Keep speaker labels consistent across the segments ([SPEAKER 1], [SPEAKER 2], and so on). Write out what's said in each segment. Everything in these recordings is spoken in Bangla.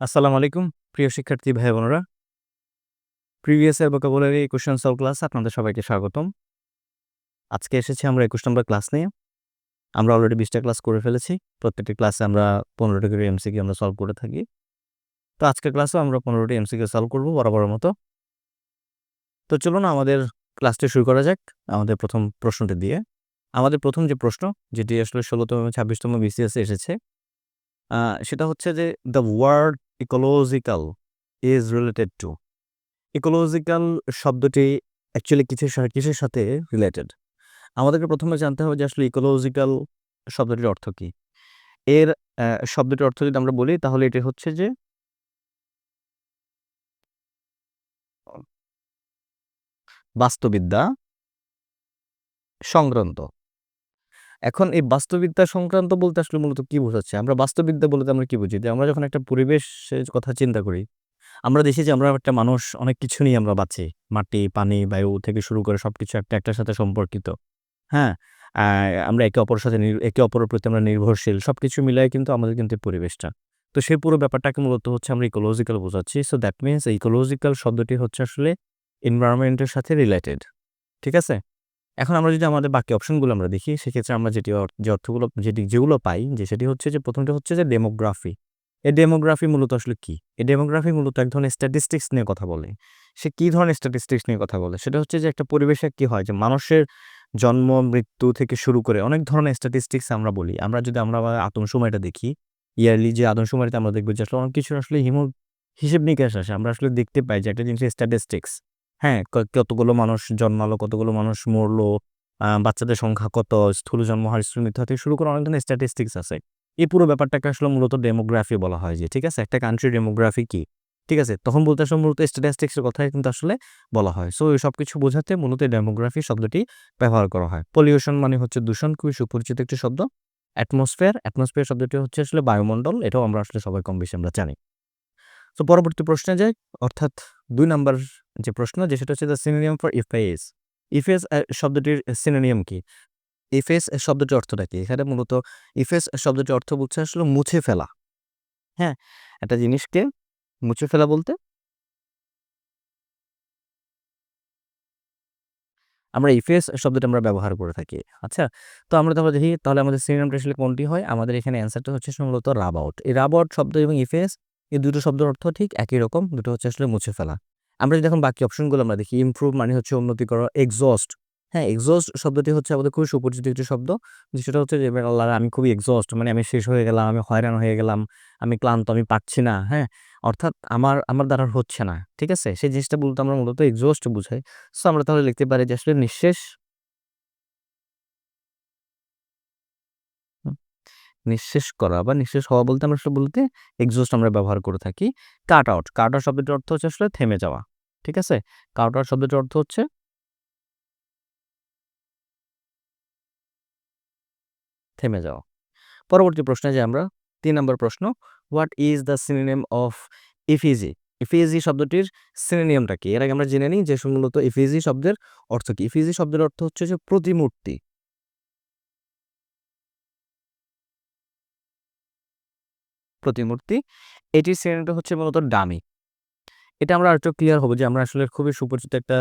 [SPEAKER 1] আসসালামু আলাইকুম, প্রিয় শিক্ষার্থী ভাই বোনেরা। প্রিভিয়াস এর ভোকাবুলারি কোশ্চেন সলভ ক্লাস আপনাদের সবাইকে স্বাগতম। আজকে এসেছি আমরা একুশ নম্বর ক্লাস নিয়ে। আমরা অলরেডি বিশটা ক্লাস করে ফেলেছি। প্রত্যেকটি ক্লাসে আমরা পনেরোটি করে এমসিকিউ আমরা সলভ করে থাকি। তো আজকের ক্লাসেও আমরা পনেরোটি এমসিকিউ সলভ করব বরাবরের মতো। তো চলুন আমাদের ক্লাসটি শুরু করা যাক আমাদের প্রথম প্রশ্নটি দিয়ে। আমাদের প্রথম যে প্রশ্ন, যেটি আসলে ষোলোতম এবং ছাব্বিশতম বিসিএসে এসেছে সেটা হচ্ছে যে the word ecological is related to ecological শব্দটি অ্যাকচুয়ালি সা- কিসের সাথে রিলেটেড আমাদেরকে প্রথমে জানতে হবে যে আসলে ইকোলজিক্যাল শব্দটির অর্থ কি। এর শব্দটির অর্থ যদি আমরা বলি, তাহলে এটি হচ্ছে যে বাস্তুবিদ্যা সংক্রান্ত। এখন এই বাস্তুবিদ্যা সংক্রান্ত বলতে আসলে মূলত কি বোঝাচ্ছে? আমরা বাস্তুবিদ্যা বলতে আমরা কি বুঝি? যে আমরা যখন একটা পরিবেশের কথা চিন্তা করি, আমরা দেখি যে আমরা একটা মানুষ, অনেক কিছু নিয়ে আমরা বাঁচি। মাটি, পানি, বায়ু থেকে শুরু করে সবকিছু একটা একটার সাথে সম্পর্কিত। হ্যাঁ? আমরা একে অপরের সাথে একে অপরের প্রতি আমরা নির্ভরশীল। সবকিছু মিলাই কিন্তু আমাদের কিন্তু পরিবেশটা। তো সেই পুরো ব্যাপারটাকে মূলত হচ্ছে আমরা ইকোলজিক্যাল বোঝাচ্ছি। সো দ্যাট মিনস ইকোলজিক্যাল শব্দটি হচ্ছে আসলে এনভায়রনমেন্টের সাথে রিলেটেড ঠিক আছে? এখন আমরা যদি আমাদের বাকি অপশনগুলো আমরা দেখি, সেক্ষেত্রে আমরা যেটি যে অর্থগুলো, যেটি, যেগুলো পাই, যে সেটি হচ্ছে যে প্রথমটা হচ্ছে যে ডেমোগ্রাফি এই ডেমোগ্রাফি মূলত আসলে কি? এই ডেমোগ্রাফি মূলত এক ধরনের স্ট্যাটিস্টিক্স নিয়ে কথা বলে। সে কি ধরনের স্ট্যাটিস্টিক্স নিয়ে কথা বলে? সেটা হচ্ছে যে একটা পরিবেশে কি হয় যে মানুষের জন্ম, মৃত্যু থেকে শুরু করে অনেক ধরনের স্ট্যাটিস্টিক্স আমরা বলি। আমরা যদি আমরা আবার আদমশুমারিটা দেখি ইয়ারলি যে আদমশুমারিতে আমরা দেখব যে আসলে অনেক কিছু আসলে হিমো, হিসেব নিকাশ আসে। আমরা আসলে দেখতে পাই যে একটা জিনিস স্ট্যাটিস্টিক্স হ্যাঁ কতগুলো মানুষ জন্মালো, কতগুলো মানুষ মরলো বাচ্চাদের সংখ্যা কত, স্থূল জন্ম হার স্থূল মৃত্যু হার থেকে শুরু করে অনেক ধরনের স্ট্যাটিস্টিক্স আছে। এই পুরো ব্যাপারটাকে আসলে মূলত ডেমোগ্রাফি বলা হয় যে, ঠিক আছে? একটা কান্ট্রি ডেমোগ্রাফি কি? ঠিক আছে? তখন বলতে আসলে মূলত স্ট্যাটিস্টিক্সের কথাই কিন্তু আসলে বলা হয়। সো এই সব কিছু বোঝাতে মূলত ডেমোগ্রাফি শব্দটি ব্যবহার করা হয়। পলিউশন মানে হচ্ছে দূষণ, খুবই সুপরিচিত একটি শব্দ। অ্যাটমসফিয়ার অ্যাটমসফিয়ার শব্দটি হচ্ছে আসলে বায়ুমণ্ডল, এটাও আমরা আসলে সবাই কম বেশি আমরা জানি। তো পরবর্তী প্রশ্নে যাই। অর্থাৎ দুই নাম্বার যে প্রশ্ন, যে সেটা হচ্ছে দ্য সিনোনিয়াম ফর ইফেস ইফেস শব্দটির সিনোনিয়াম কি? ইফেস শব্দটির অর্থটা কি? এখানে মূলত ইফেস শব্দটির অর্থ বলছে আসলে মুছে ফেলা। হ্যাঁ একটা জিনিসকে মুছে ফেলা বলতে আমরা ইফেস শব্দটা আমরা ব্যবহার করে থাকি। আচ্ছা তো আমরা তাহলে দেখি, তাহলে আমাদের সিনোনিয়ামটা আসলে কোনটি হয়? আমাদের এখানে অ্যান্সারটা হচ্ছে মূলত রাবাউট এই রাবাউট শব্দ এবং ইফেস এই দুটো শব্দের অর্থ ঠিক একই রকম, দুটো হচ্ছে আসলে মুছে ফেলা। আমরা যদি এখন বাকি অপশনগুলো আমরা দেখি ইমপ্রুভ মানে হচ্ছে উন্নতি করা এক্সস্ট হ্যাঁ এক্সস্ট শব্দটি হচ্ছে আমাদের খুবই সুপরিচিত একটি শব্দ সেটা হচ্ছে যে, আল্লাহ, আমি খুবই এক্সস্ট মানে আমি শেষ হয়ে গেলাম, আমি হয়রান হয়ে গেলাম, আমি ক্লান্ত, আমি পাচ্ছি না। হ্যাঁ অর্থাৎ আমার আমার দ্বারা হচ্ছে না, ঠিক আছে? সেই জিনিসটা বলতে আমরা মূলত এক্সস্ট বুঝাই। সো আমরা তাহলে লিখতে পারি যে আসলে নিঃশেষ নিঃশেষ করা বা নিঃশেষ হওয়া বলতে আমরা বলতে এক্সস্ট আমরা ব্যবহার করে থাকি। কাট আউট কাট আউট শব্দটির অর্থ হচ্ছে আসলে থেমে যাওয়া, ঠিক আছে? কাট আউট শব্দটির অর্থ হচ্ছে থেমে যাওয়া। পরবর্তী প্রশ্নে যে আমরা, তিন নম্বর প্রশ্ন what is the synonym of effigy effigy শব্দটির সিনোনিয়ামটা কি? এর আগে আমরা জেনে নিই যে মূলত ইফিজি শব্দের অর্থ কি? ইফিজি শব্দের অর্থ হচ্ছে যে প্রতিমূর্তি। প্রতিমূর্তি। এটির সিনোনিমটা হচ্ছে মূলত ডামি। এটা আমরা আরেকটু ক্লিয়ার হব যে আমরা আসলে খুবই সুপরিচিত একটা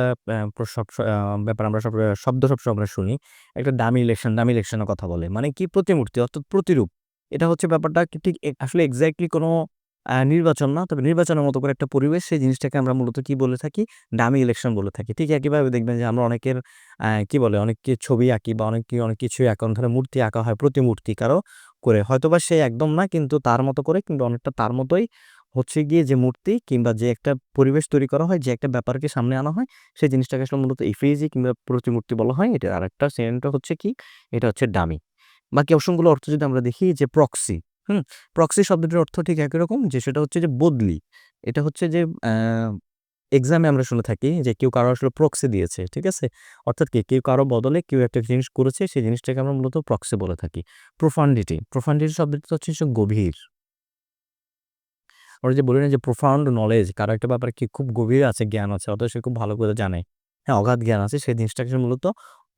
[SPEAKER 1] ব্যাপার আমরা সব শব্দ সবসময় আমরা শুনি। একটা ডামি ইলেকশন ডামি ইলেকশনের কথা বলে। মানে কি প্রতিমূর্তি? অর্থাৎ প্রতিরূপ। এটা হচ্ছে ব্যাপারটা ঠিক আসলে এক্স্যাক্টলি কোনো নির্বাচন না, তবে নির্বাচনের মতো করে একটা পরিবেশ, সেই জিনিসটাকে আমরা মূলত কি বলে থাকি? ডামি ইলেকশন বলে থাকি। ঠিক একইভাবে দেখবেন যে আমরা অনেকের কি বলে, অনেককে ছবি আঁকি বা অনেক অনেক কিছু এখন ধরে মূর্তি আঁকা হয় প্রতিমূর্তি কারও। করে। হয়তোবা সে একদম না, কিন্তু তার মতো করে কিন্তু অনেকটা তার মতোই হচ্ছে গিয়ে যে মূর্তি কিংবা যে একটা পরিবেশ তৈরি করা হয়, যে একটা ব্যাপারকে সামনে আনা হয়, সেই জিনিসটাকে আসলে মূলত ইফেজি কিংবা প্রতিমূর্তি বলা হয়। এটা আরেকটা সেকেন্ডটা হচ্ছে কি? এটা হচ্ছে ডামি বাকি অপশনগুলো অর্থ যদি আমরা দেখি, যে প্রক্সি হুম? প্রক্সি শব্দটির অর্থ ঠিক একই রকম, যে সেটা হচ্ছে যে বদলি। এটা হচ্ছে যে এক্সামে আমরা শুনে থাকি যে কেউ কারও আসলে প্রক্সি দিয়েছে, ঠিক আছে? অর্থাৎ কি, কেউ কারও বদলে কেউ একটা জিনিস করেছে, সেই জিনিসটাকে আমরা মূলত প্রক্সি বলে থাকি। প্রোফান্ডিটি প্রোফান্ডিটি শব্দটি হচ্ছে যে গভীর। আমরা যে বলি না যে প্রোফাউন্ড নলেজ কারও একটা ব্যাপারে কি খুব গভীর আছে, জ্ঞান আছে অথবা সে খুব ভালো করে জানে হ্যাঁ অগাধ জ্ঞান আছে, সেই জিনিসটাকে সে মূলত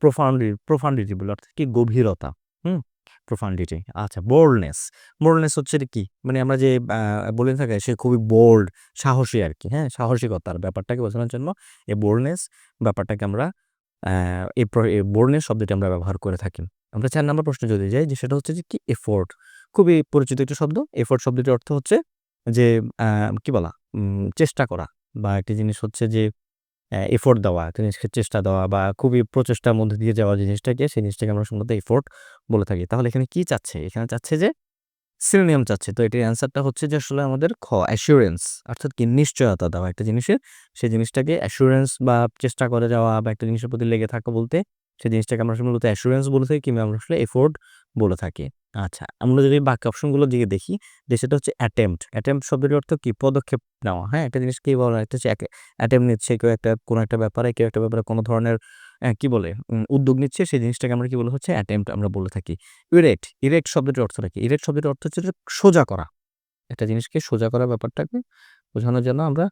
[SPEAKER 1] প্রোফাউন্ডি প্রোফান্ডিটি বলে, অর্থাৎ কি গভীরতা, হুম? প্রোফান্ডিটি আচ্ছা বোল্ডনেস বোল্ডনেস হচ্ছে কি? মানে আমরা যে বলে থাকে, সে খুবই বোল্ড সাহসী আর কি হ্যাঁ? সাহসিকতার ব্যাপারটাকে বোঝানোর জন্য এই বোল্ডনেস ব্যাপারটাকে আমরা এই বোল্ডনেস শব্দটি আমরা ব্যবহার করে থাকি। আমরা চার নম্বর প্রশ্ন যদি যাই যে, সেটা হচ্ছে যে, কি এফোর্ট খুবই পরিচিত একটি শব্দ। এফোর্ট শব্দটির অর্থ হচ্ছে যে কি বলা? চেষ্টা করা বা একটি জিনিস হচ্ছে যে এফোর্ট দেওয়া জিনিসকে চেষ্টা দেওয়া বা খুবই প্রচেষ্টার মধ্যে দিয়ে যাওয়া জিনিসটাকে, সেই জিনিসটাকে আমরা সম্ভবত এফোর্ট বলে থাকি। তাহলে এখানে কি চাচ্ছে? এখানে চাচ্ছে যে সিনোনিয়াম চাচ্ছে। তো এটির অ্যান্সারটা হচ্ছে যে আসলে আমাদের খ অ্যাসিউরেন্স অর্থাৎ কি নিশ্চয়তা দেওয়া একটা জিনিসের সেই জিনিসটাকে অ্যাসিউরেন্স বা চেষ্টা করে যাওয়া বা একটা জিনিসের প্রতি লেগে থাকা বলতে, সেই জিনিসটাকে আমরা মূলত অ্যাসিউরেন্স বলে থাকি কিংবা আমরা আসলে এফোর্ট বলে থাকি। আচ্ছা আমরা যদি বাকি অপশনগুলোর দিকে দেখি, যে সেটা হচ্ছে অ্যাটেম্পট অ্যাটেম্পট শব্দের অর্থ কি? পদক্ষেপ নেওয়া হ্যাঁ? একটা জিনিস কি বলা, একটা হচ্ছে অ্যাটেম্প নিচ্ছে কেউ একটা, কোনো একটা ব্যাপারে, কেউ একটা ব্যাপারে কোনো ধরনের কি বলে উদ্যোগ নিচ্ছে, সেই জিনিসটাকে আমরা কি বলে হচ্ছে অ্যাটেম্পট আমরা বলে থাকি। ইরেক্ট ইরেক্ট শব্দটির অর্থটা কি? ইরেক্ট শব্দটির অর্থ হচ্ছে সোজা করা। একটা জিনিসকে সোজা করা ব্যাপারটাকে বোঝানোর জন্য আমরা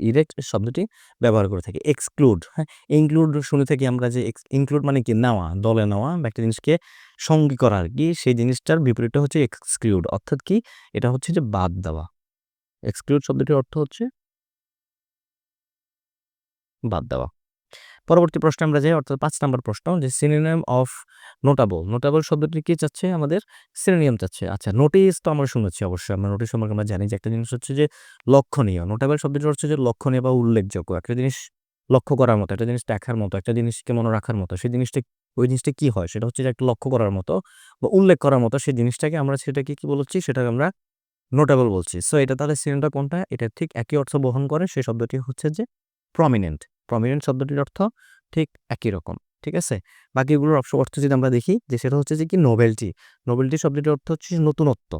[SPEAKER 1] ইরেক্ট শব্দটি ব্যবহার করে থাকি। এক্সক্লুড হ্যাঁ? ইনক্লুড শুনে থাকি আমরা যে ইনক্লুড মানে কি? নেওয়া, দলে নেওয়া, বা একটা জিনিসকে সঙ্গী করা আর কি। সেই জিনিসটার বিপরীতটা হচ্ছে এক্সক্লুড অর্থাৎ কি? এটা হচ্ছে যে বাদ দেওয়া। এক্সক্লুড শব্দটির অর্থ হচ্ছে বাদ দেওয়া। পরবর্তী প্রশ্ন আমরা যাই, অর্থাৎ পাঁচ নম্বর প্রশ্ন, যে সিনোনিয়াম অফ নোটাবল নোটাবল শব্দটি কি চাচ্ছে? আমাদের সিনোনিয়াম চাচ্ছে। আচ্ছা নোটিস তো আমরা শুনেছি অবশ্যই। আমরা নোটিস সম্পর্কে আমরা জানি যে একটা জিনিস হচ্ছে যে লক্ষণীয়। নোটাবল শব্দটি হচ্ছে যে লক্ষণীয় বা উল্লেখযোগ্য। একটা জিনিস লক্ষ্য করার মতো, একটা জিনিস দেখার মতো, একটা জিনিসকে মনে রাখার মতো, সেই জিনিসটা ওই জিনিসটা কি হয়? সেটা হচ্ছে যে একটা লক্ষ্য করার মতো বা উল্লেখ করার মতো, সেই জিনিসটাকে আমরা সেটাকে কি বলছি? সেটাকে আমরা নোটেবল বলছি। সো এটা তাহলে সিনোটা কোনটা? এটা ঠিক একই অর্থ বহন করে, সেই শব্দটি হচ্ছে যে প্রমিনেন্ট প্রমিনেন্ট শব্দটির অর্থ ঠিক একই রকম, ঠিক আছে? বাকিগুলোর অর্থ যদি আমরা দেখি, যে সেটা হচ্ছে যে কি নোবেলটি নোবেলটি শব্দটির অর্থ হচ্ছে নতুনত্ব।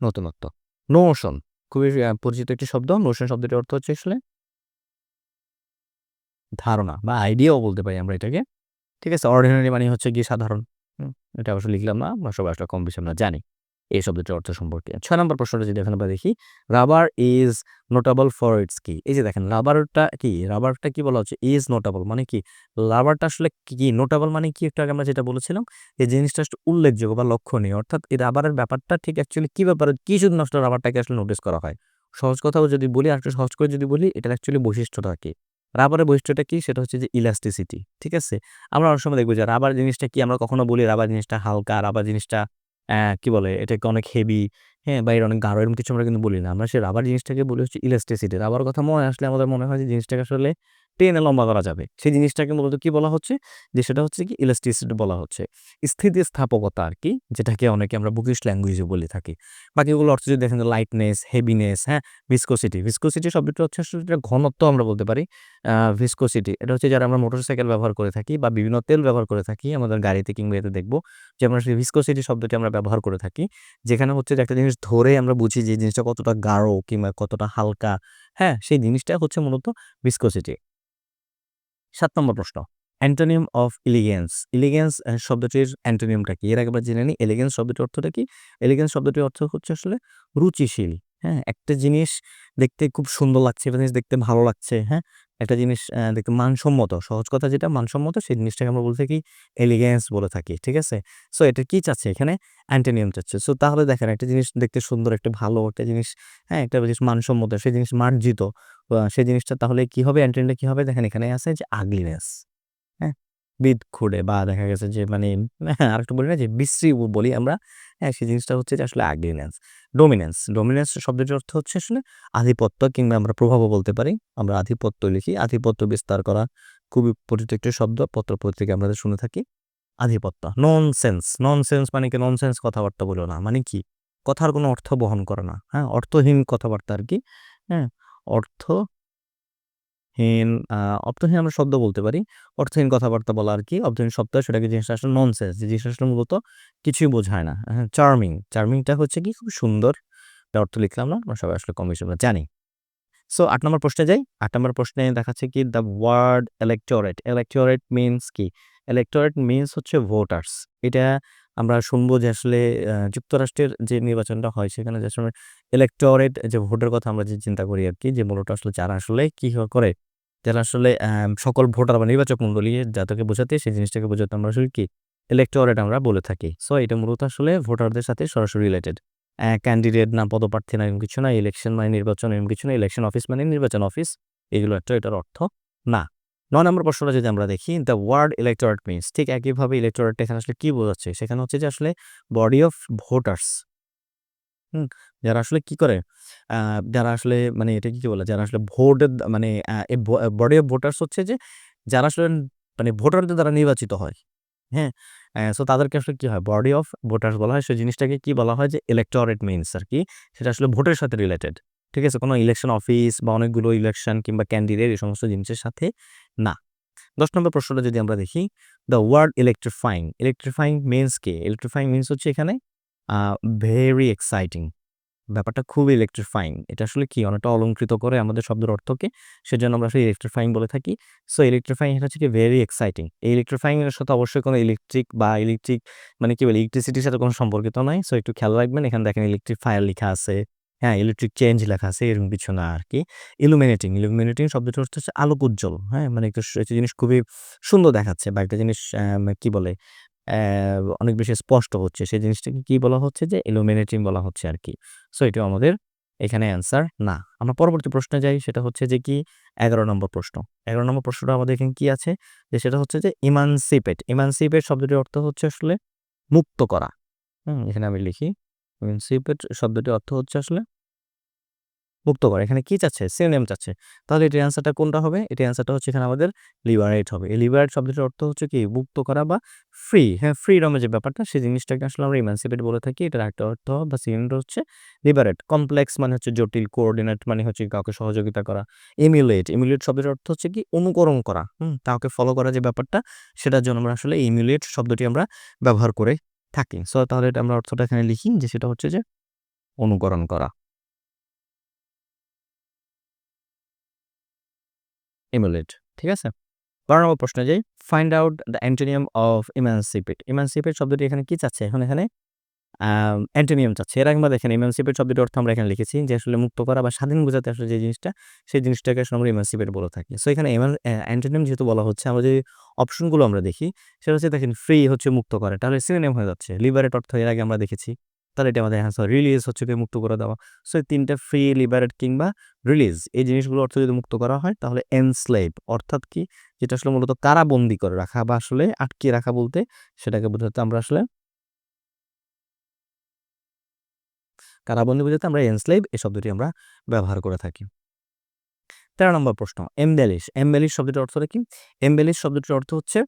[SPEAKER 1] নতুনত্ব। নোশন খুবই পরিচিত একটি শব্দ নোশন শব্দটির অর্থ হচ্ছে আসলে ধারণা বা আইডিয়াও বলতে পারি আমরা এটাকে, ঠিক আছে? অর্ডিনারি মানে হচ্ছে গিয়ে সাধারণ। এটা অবশ্য লিখলাম না, আমরা সবাই আসলে কম বেশি আমরা জানি। এই শব্দটির অর্থ সম্পর্কে। ছয় নম্বর প্রশ্নটা যদি এখানে আমরা দেখি rubber is notable for its কি? এই যে দেখেন রাবারটা কি? রাবারটা কি বলা হচ্ছে? ইজ নোটেবল মানে কি? রাবারটা আসলে কি? নোটেবল মানে কি? একটু আগে আমরা যেটা বলেছিলাম, এই জিনিসটা আসলে উল্লেখযোগ্য বা লক্ষণীয়। অর্থাৎ এই রাবারের ব্যাপারটা ঠিক অ্যাকচুয়ালি কি ব্যাপার? কি শুধু নষ্ট রাবারটাকে আসলে নোটিস করা হয়? সহজ কথাও যদি বলি, আর একটু সহজ করে যদি বলি, এটার অ্যাকচুয়ালি বৈশিষ্ট্যটা কি? রাবারের বৈশিষ্ট্যটা কি? সেটা হচ্ছে যে ইলাস্টিসিটি ঠিক আছে? আমরা অনেক সময় দেখব যে রাবার জিনিসটা কি? আমরা কখনো বলি রাবার জিনিসটা হালকা রাবার জিনিসটা কি বলে? এটাকে অনেক হেভি হ্যাঁ বা এর অনেক গাঢ়, এরকম কিছু আমরা কিন্তু বলি না। আমরা সে রাবার জিনিসটাকে বলি হচ্ছে ইলাস্টিসিটি রাবার কথা মনে আসলে আমাদের মনে হয় যে জিনিসটাকে আসলে টেনে লম্বা করা যাবে। সেই জিনিসটাকে মূলত কি বলা হচ্ছে? যে সেটা হচ্ছে কি ইলাস্টিসিটি বলা হচ্ছে। স্থিতিস্থাপকতা আর কি যেটাকে অনেকে আমরা বুকিশ ল্যাঙ্গুয়েজে বলে থাকি। বাকিগুলো অর্থ যদি দেখেন লাইটনেস হেভিনেস হ্যাঁ ভিসকোসিটি ভিসকোসিটি শব্দটা হচ্ছে এটা ঘনত্ব আমরা বলতে পারি ভিসকোসিটি এটা হচ্ছে যারা আমরা মোটরসাইকেল ব্যবহার করে থাকি বা বিভিন্ন তেল ব্যবহার করে থাকি, আমাদের গাড়িতে কিংবা এতে দেখব। যে আমরা সেই ভিসকোসিটি শব্দটি আমরা ব্যবহার করে থাকি, যেখানে হচ্ছে যে একটা জিনিস ধরে আমরা বুঝি যে জিনিসটা কতটা গাঢ় কিংবা কতটা হালকা হ্যাঁ সেই জিনিসটা হচ্ছে মূলত ভিসকোসিটি সাত নম্বর প্রশ্ন। Antonym of ইলিগেন্স। ইলিগেন্স শব্দটির অ্যান্টোনিয়ামটা কি? এর আমরা জেনে নিই এলিগেন্স শব্দটির অর্থটা কি? এলিগেন্স শব্দটির অর্থ হচ্ছে আসলে রুচিশীল হ্যাঁ? একটা জিনিস দেখতে খুব সুন্দর লাগছে, একটা জিনিস দেখতে ভালো লাগছে হ্যাঁ? একটা জিনিস দেখতে মানসম্মত, সহজ কথা যেটা, মানসম্মত সেই জিনিসটাকে আমরা বলে থাকি এলিগেন্স বলে থাকি, ঠিক আছে? সো এটা কি চাচ্ছে এখানে? অ্যান্টেনিয়াম চাচ্ছে। সো তাহলে দেখেন একটা জিনিস দেখতে সুন্দর, একটা ভালো একটা জিনিস হ্যাঁ একটা জিনিস মানসম্মত, সেই জিনিস মার্জিত সেই জিনিসটা তাহলে কি হবে? অ্যান্টেনিয়ামটা কি হবে? দেখেন এখানে আছে যে আগলিনেস বিদ খুঁড়ে বা দেখা গেছে যে মানে হ্যাঁ আর একটু বলি না যে, বিশ্রী বলি আমরা হ্যাঁ সেই জিনিসটা হচ্ছে যে, আসলে আগলিনেস ডোমিনেন্স ডোমিনেন্স শব্দটির অর্থ হচ্ছে আসলে আধিপত্য কিংবা আমরা প্রভাবও বলতে পারি। আমরা আধিপত্য লিখি, আধিপত্য বিস্তার করা খুবই পরিচিত একটি শব্দ পত্র পত্রিকা আমরা শুনে থাকি। আধিপত্য নন সেন্স নন সেন্স মানে কি? নন সেন্স কথাবার্তা বলো না মানে কি? কথার কোনো অর্থ বহন করে না হ্যাঁ অর্থহীন কথাবার্তা আর কি হ্যাঁ অর্থ হীন অর্থহীন আমরা শব্দ বলতে পারি। অর্থহীন কথাবার্তা বলা আর কি, অর্থহীন শব্দ সেটাকে জিনিসটা আসলে ননসেন্স যে জিনিসটা মূলত কিছুই বোঝায় না। হ্যাঁ চার্মিং চার্মিংটা হচ্ছে কি খুব সুন্দর অর্থ লিখলাম না, আমরা সবাই আসলে কম বেশি জানি। সো আট নম্বর প্রশ্নে যাই। আট নম্বর প্রশ্নে দেখাচ্ছে কি the word electorate electorate means কি? ইলেকটোরেট মিনস হচ্ছে ভোটার্স এটা আমরা শুনব যে আসলে যুক্তরাষ্ট্রের যে নির্বাচনটা হয়, সেখানে যে আসলে ইলেকটোরেট যে ভোটের কথা আমরা যে চিন্তা করি আর কি যে মূলত আসলে যারা আসলে কি করে, যারা আসলে সকল ভোটার বা নির্বাচক মণ্ডলী যাদেরকে বোঝাতে, সেই জিনিসটাকে বোঝাতে আমরা আসলে কি ইলেক্টোরেট আমরা বলে থাকি। সো এটা মূলত আসলে ভোটারদের সাথে সরাসরি রিলেটেড। ক্যান্ডিডেট না, পদপ্রার্থী না এরকম কিছু না। ইলেকশন মানে নির্বাচন এরকম কিছু না। ইলেকশন অফিস মানে নির্বাচন অফিস। এগুলো একটা, এটার অর্থ না। ৯ নম্বর প্রশ্নটা যদি আমরা দেখি, দ্য ওয়ার্ড ইলেক্টোরেট মিনস ঠিক একইভাবে ইলেক্টোরেটটা এখানে আসলে কি বোঝাচ্ছে? সেখানে হচ্ছে যে আসলে বডি অফ ভোটার্স। হুম? যারা আসলে কি করে? যারা আসলে মানে এটা কি বলে? যারা আসলে ভোটের দা মানে বডি অফ ভোটার্স হচ্ছে যে যারা আসলে মানে ভোটারদের দ্বারা নির্বাচিত হয়। হ্যাঁ? সো তাদেরকে আসলে কি হয়? বডি অফ ভোটার্স বলা হয়। সেই জিনিসটাকে কি বলা হয়? যে ইলেক্টোরেট মিনস আর কি সেটা আসলে ভোটের সাথে রিলেটেড। ঠিক আছে? কোনো ইলেকশন অফিস বা অনেকগুলো ইলেকশন কিংবা ক্যান্ডিডেট এই সমস্ত জিনিসের সাথে না। ১০ নম্বর প্রশ্নটা যদি আমরা দেখি, the word electrifying. Electrifying means K electrifying means হচ্ছে এখানে ভেরি এক্সাইটিং। ব্যাপারটা খুবই ইলেকট্রিফাইং। এটা আসলে কি? অনেকটা অলঙ্কৃত করে আমাদের শব্দের অর্থকে। সেজন্য আমরা আসলে ইলেকট্রিফাইং বলে থাকি। সো ইলেকট্রিফাইং এটা হচ্ছে কি ভেরি এক্সাইটিং। এই ইলেকট্রিফাইং এর সাথে অবশ্যই কোনো ইলেকট্রিক বা ইলেকট্রিক মানে কি বলে? ইলেকট্রিসিটির সাথে কোনো সম্পর্কিত নাই। সো একটু খেয়াল রাখবেন। এখানে দেখেন ইলেকট্রিফায়ার লিখা আছে। হ্যাঁ? ইলেকট্রিক চেঞ্জ লেখা আছে। এরকম কিছু না আর কি ইলুমিনেটিং, ইলুমিনেটিং শব্দটির অর্থ হচ্ছে আলোক উজ্জ্বল। হ্যাঁ? মানে একটা জিনিস খুবই সুন্দর দেখাচ্ছে বা একটা জিনিস কি বলে? অনেক বেশি স্পষ্ট হচ্ছে। সেই জিনিসটাকে কি বলা হচ্ছে? যে ইলুমিনেটিং বলা হচ্ছে আর কি সো এটাও আমাদের এখানে অ্যান্সার না। আমরা পরবর্তী প্রশ্নে যাই। সেটা হচ্ছে যে কি? ১১ নম্বর প্রশ্ন। ১১ নম্বর প্রশ্নটা আমাদের এখানে কি আছে? যে সেটা হচ্ছে যে ইমানসিপেট। ইমানসিপেট শব্দটির অর্থ হচ্ছে আসলে মুক্ত করা। হুম? এখানে আমি লিখি। ইমানসিপেট শব্দটির অর্থ হচ্ছে আসলে মুক্ত করা। এখানে কি চাচ্ছে? সিনোনিম চাচ্ছে। তাহলে এটার অ্যান্সারটা কোনটা হবে? এটার অ্যান্সারটা হচ্ছে এখানে আমাদের লিবারেট হবে। এই লিবারেট শব্দটির অর্থ হচ্ছে কি? মুক্ত করা বা ফ্রি। হ্যাঁ? ফ্রিডম এর যে ব্যাপারটা সেই জিনিসটাকে আসলে আমরা ইমানসিপেট বলে থাকি। এটার একটা অর্থ বা সিনোনিমটা হচ্ছে লিবারেট। কমপ্লেক্স মানে হচ্ছে জটিল, কোঅর্ডিনেট মানে হচ্ছে কাউকে সহযোগিতা করা। এমুলেট, এমুলেট শব্দের অর্থ হচ্ছে কি? অনুকরণ করা। হুম? কাউকে ফলো করা যে ব্যাপারটা সেটার জন্য আমরা আসলে এমুলেট শব্দটি আমরা ব্যবহার করে থাকি। সো তাহলে এটা আমরা অর্থটা এখানে লিখি যে সেটা হচ্ছে যে অনুকরণ করা। এমুলেট। ঠিক আছে? ১২ নম্বর প্রশ্নে যাই। Find out the antonym of emancipate. Emancipate শব্দটি এখানে কি চাচ্ছে? এখন এখানে অ্যান্টোনিয়াম চাচ্ছে। এর আমরা দেখেন ইমানসিপেট শব্দটির অর্থ আমরা এখানে লিখেছি যে আসলে মুক্ত করা বা স্বাধীন বোঝাতে আসলে যে জিনিসটা, সেই জিনিসটাকে আসলে আমরা ইমানসিপেট বলে থাকি। সো এখানে এমান অ্যা যেহেতু বলা হচ্ছে, আমরা যদি অপশনগুলো আমরা দেখি, সেটা হচ্ছে দেখেন ফ্রি হচ্ছে মুক্ত করে। তাহলে সিনোনিম হয়ে যাচ্ছে। লিবারেট অর্থ এর আগে আমরা দেখেছি। তাহলে এটা আমাদের অ্যান্সার। রিলিজ হচ্ছে মুক্ত করে দেওয়া। সো এই ৩ টা ফ্রি, লিবারেট কিংবা রিলিজ এই জিনিসগুলোর অর্থ যদি মুক্ত করা হয় তাহলে এনস্লেভ অর্থাৎ কি? যেটা আসলে মূলত কারাবন্দী করে রাখা বা আসলে আটকিয়ে রাখা বলতে সেটাকে বোঝাতে আমরা আসলে কারাবন্দি বোঝাতে আমরা এনস্লেভ এই শব্দটি আমরা ব্যবহার করে থাকি। ১৩ নম্বর প্রশ্ন। এমবেলিশ। এমবেলিশ শব্দটির অর্থটা কি? এমবেলিশ শব্দটির অর্থ হচ্ছে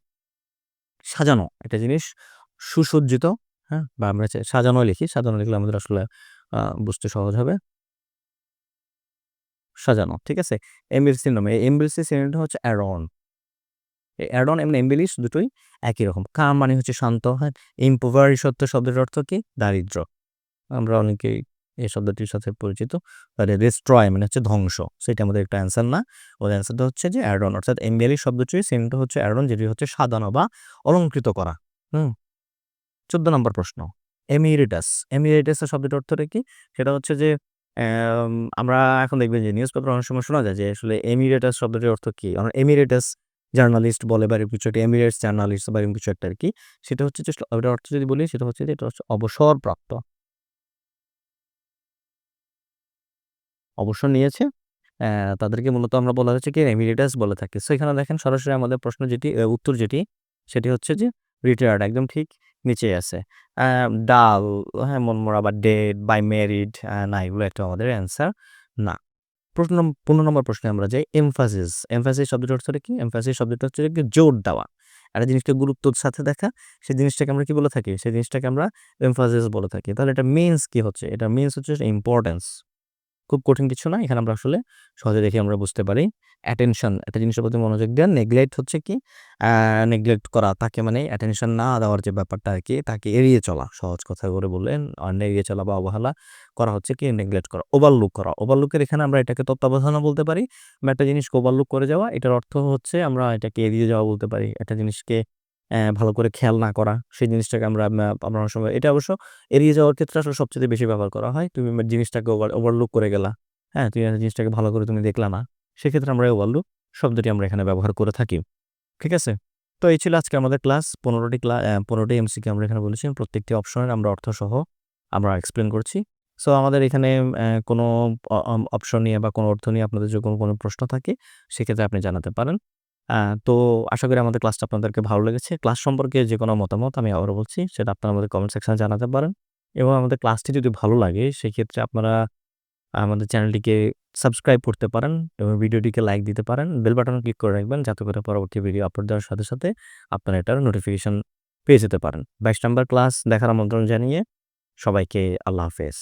[SPEAKER 1] সাজানো। একটা জিনিস সুসজ্জিত, হ্যাঁ? বা আমরা সাজানো লিখি। সাজানো লিখলে আমাদের আসলে বুঝতে সহজ হবে। সাজানো। ঠিক আছে? Embellish synonym. এই এর হচ্ছে অ্যারন এই অ্যাডর্ন এবং এমবেলিশ দুটোই একই রকম। কাম মানে হচ্ছে শান্ত, হ্যাঁ? ইম্পোভারিশত্ব শব্দের অর্থ কি? দারিদ্র্য। আমরা অনেকেই এই শব্দটির সাথে পরিচিত। আর রেস্ট্রয় মানে হচ্ছে ধ্বংস। সেটা আমাদের একটা অ্যান্সার না। ওর অ্যান্সারটা হচ্ছে যে অ্যারন অর্থাৎ এমবেলিশ শব্দটির সিনোনিমটা হচ্ছে অ্যারন যেটি হচ্ছে সাজানো বা অলঙ্কৃত করা। হুম? ১৪ নম্বর প্রশ্ন। এমিরেটাস। এমিরেটাস এর শব্দটির অর্থটা কি? সেটা হচ্ছে যে আমরা এখন দেখবেন যে নিউজ পেপারে অনেক সময় শোনা যায় যে আসলে এমিরেটাস শব্দটির অর্থ কি? এমিরেটাস জার্নালিস্ট বলে বা কিছু একটা, এমিরেটস জার্নালিস্ট বা কিছু একটা আরকি। সেটা হচ্ছে যে অর্থ যদি বলি, সেটা হচ্ছে যে এটা হচ্ছে অবসরপ্রাপ্ত। অবসর নিয়েছে। তাদেরকে মূলত আমরা বলা হচ্ছে কি, এমিরেটাস বলে থাকি। সো এখানে দেখেন সরাসরি আমাদের প্রশ্ন যেটি উত্তর যেটি, সেটি হচ্ছে যে রিটায়ার্ড একদম ঠিক নিচেই আছে। ডাল, হ্যাঁ? মনমরা বা ডেড, বাই ম্যারিড অ্যা না এগুলো একটা আমাদের অ্যান্সার না। প্রশ্ন ১৫ নম্বর প্রশ্নে আমরা যাই। এমফাসিস। এমফাসিস শব্দটা হচ্ছে কি? এমফাসিস শব্দটা হচ্ছে কি জোর দেওয়া। একটা জিনিসকে গুরুত্বর সাথে দেখা সেই জিনিসটাকে আমরা কি বলে থাকি? সেই জিনিসটাকে আমরা এমফাসিস বলে থাকি। তাহলে এটা মিনস কি হচ্ছে? এটা মিনস হচ্ছে ইম্পোর্টেন্স। খুব কঠিন কিছু না। এখানে আমরা আসলে সহজে দেখে আমরা বুঝতে পারি। অ্যাটেনশন একটা জিনিসের প্রতি মনোযোগ দেওয়া। নেগলেক্ট হচ্ছে কি? নেগলেক্ট করা, তাকে মানে অ্যাটেনশন না দেওয়ার যে ব্যাপারটা আর কি, তাকে এড়িয়ে চলা। সহজ কথা করে বললেন এড়িয়ে চলা বা অবহেলা করা হচ্ছে কি? নেগলেক্ট করা। ওভারলুক করা। ওভারলুকের এখানে আমরা এটাকে তত্ত্বাবধানও বলতে পারি, বা একটা জিনিসকে ওভারলুক করে যাওয়া এটার অর্থ হচ্ছে আমরা এটাকে এড়িয়ে যাওয়া বলতে পারি। একটা জিনিসকে ভালো করে খেয়াল না করা, সেই জিনিসটাকে আমরা আমরা সময়, এটা অবশ্য এড়িয়ে যাওয়ার ক্ষেত্রে আসলে সবচেয়ে বেশি ব্যবহার করা হয়। তুমি জিনিসটাকে ওভার ওভারলুক করে গেলা। হ্যাঁ? তুমি জিনিসটাকে ভালো করে তুমি দেখলা না। সেক্ষেত্রে আমরা ওভারলুক শব্দটি আমরা এখানে ব্যবহার করে থাকি ঠিক আছে তো এই ছিল আজকে আমাদের ক্লাস পনেরোটি ক্লাস পনেরোটি এমসিকে আমরা এখানে বলেছি প্রত্যেকটি অপশনের আমরা অর্থ সহ আমরা এক্সপ্লেন করছি সো আমাদের এখানে কোনো অপশন নিয়ে বা কোনো অর্থ নিয়ে আপনাদের যদি কোনো প্রশ্ন থাকে, সেক্ষেত্রে আপনি জানাতে পারেন তো আশা করি আমাদের ক্লাসটা আপনাদেরকে ভালো লেগেছে। ক্লাস সম্পর্কে যে কোনো মতামত আমি আবারও বলছি, সেটা আপনারা আমাদের কমেন্ট সেকশনে জানাতে পারেন। এবং আমাদের ক্লাসটি যদি ভালো লাগে, সেক্ষেত্রে আপনারা আমাদের চ্যানেলটিকে সাবস্ক্রাইব করতে পারেন এবং ভিডিওটিকে লাইক দিতে পারেন। বেল বাটন ক্লিক করে রাখবেন, যাতে করে পরবর্তী ভিডিও আপলোড দেওয়ার সাথে সাথে আপনারা এটার নোটিফিকেশন পেয়ে যেতে পারেন। বাইশ নম্বর ক্লাস দেখার আমন্ত্রণ জানিয়ে সবাইকে আল্লাহ হাফেজ।